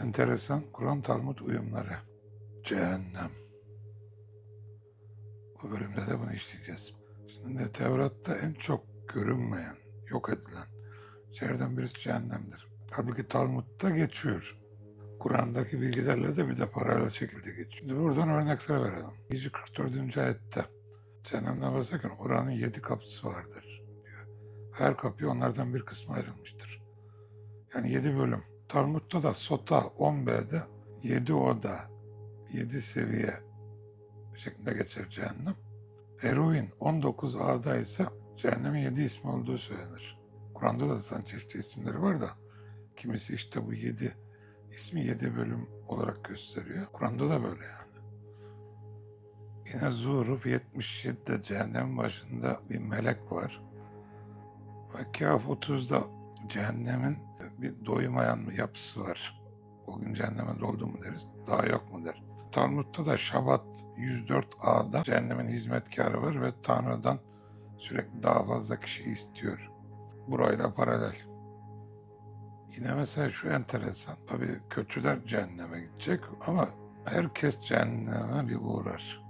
Enteresan Kur'an Talmud uyumları. Cehennem. Bu bölümde de bunu işleyeceğiz. Şimdi Tevrat'ta en çok görünmeyen, yok edilen şeylerden birisi cehennemdir. Halbuki Talmud'da geçiyor. Kur'an'daki bilgilerle de bir de paralel şekilde geçiyor. Şimdi buradan örnekler verelim. 144. ayette cehennemden bahsederken oranın yedi kapısı vardır diyor. Her kapı onlardan bir kısmı ayrılmıştır. Yani yedi bölüm. Talmud'da da Sota 10b'de yedi oda, yedi seviye şeklinde geçer cehennem. Eruin 19a'da ise cehennemin yedi ismi olduğu söylenir. Kur'an'da da zaten çeşitli isimleri var da kimisi işte bu yedi ismi yedi bölüm olarak gösteriyor. Kur'an'da da böyle yani. Yine Zuhruf 77'de cehennemin başında bir melek var. Ve Kâf 30'da cehennemin bir doymayan yapısı var. O gün cehenneme doldu mu deriz, daha yok mu der. Talmud'da da Şabat 104a'da cehennemin hizmetkarı var ve Tanrı'dan sürekli daha fazla kişi istiyor. Burayla paralel. Yine mesela şu enteresan. Tabii kötüler cehenneme gidecek ama herkes cehenneme bir uğrar.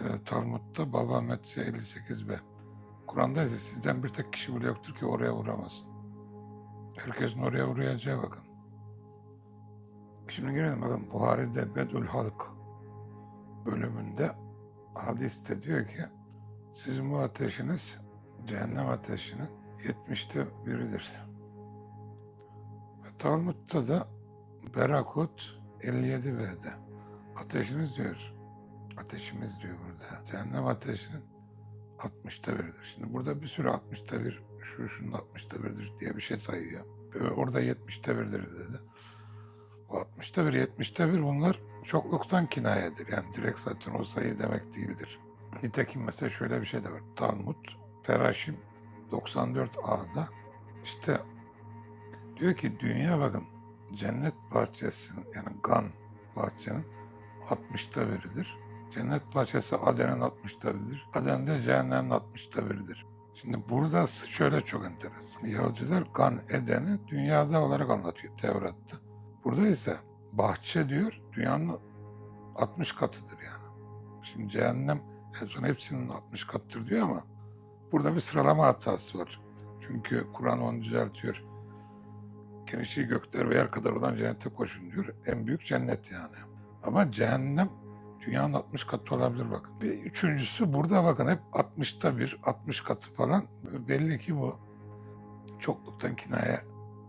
Ee, Talmud'da Baba Metsi 58b. Kur'an'da ise sizden bir tek kişi bile yoktur ki oraya uğramasın. Herkesin oraya uğrayacağı bakın. Şimdi gelelim bakın Buhari'de Bedül Halk bölümünde hadiste diyor ki sizin bu ateşiniz cehennem ateşinin 70'te biridir. Ve Talmud'da da Berakut 57b'de ateşiniz diyor. Ateşimiz diyor burada. Cehennem ateşinin 60'ta biridir. Şimdi burada bir sürü 60'ta bir, şu şunun 60'ta biridir diye bir şey sayıyor. Ve Orada 70'te birdir dedi. O 60'ta bir, 70'te bir bunlar çokluktan kinayedir. Yani direkt zaten o sayı demek değildir. Nitekim mesela şöyle bir şey de var. Talmud, Peraşim 94A'da işte diyor ki dünya bakın cennet bahçesinin yani Gan bahçenin 60'ta biridir. Cennet bahçesi Aden'in 60'ta biridir. Aden de cehennemin 60'ta biridir. Şimdi burada şöyle çok enteresan. Yahudiler Gan Eden'i dünyada olarak anlatıyor Tevrat'ta. Burada ise bahçe diyor dünyanın 60 katıdır yani. Şimdi cehennem en son hepsinin 60 katıdır diyor ama burada bir sıralama hatası var. Çünkü Kur'an onu düzeltiyor. Genişliği gökler ve yer kadar olan cennete koşun diyor. En büyük cennet yani. Ama cehennem dünyanın 60 katı olabilir bakın. Bir üçüncüsü burada bakın hep 60'ta bir, 60 katı falan. Belli ki bu çokluktan kinaye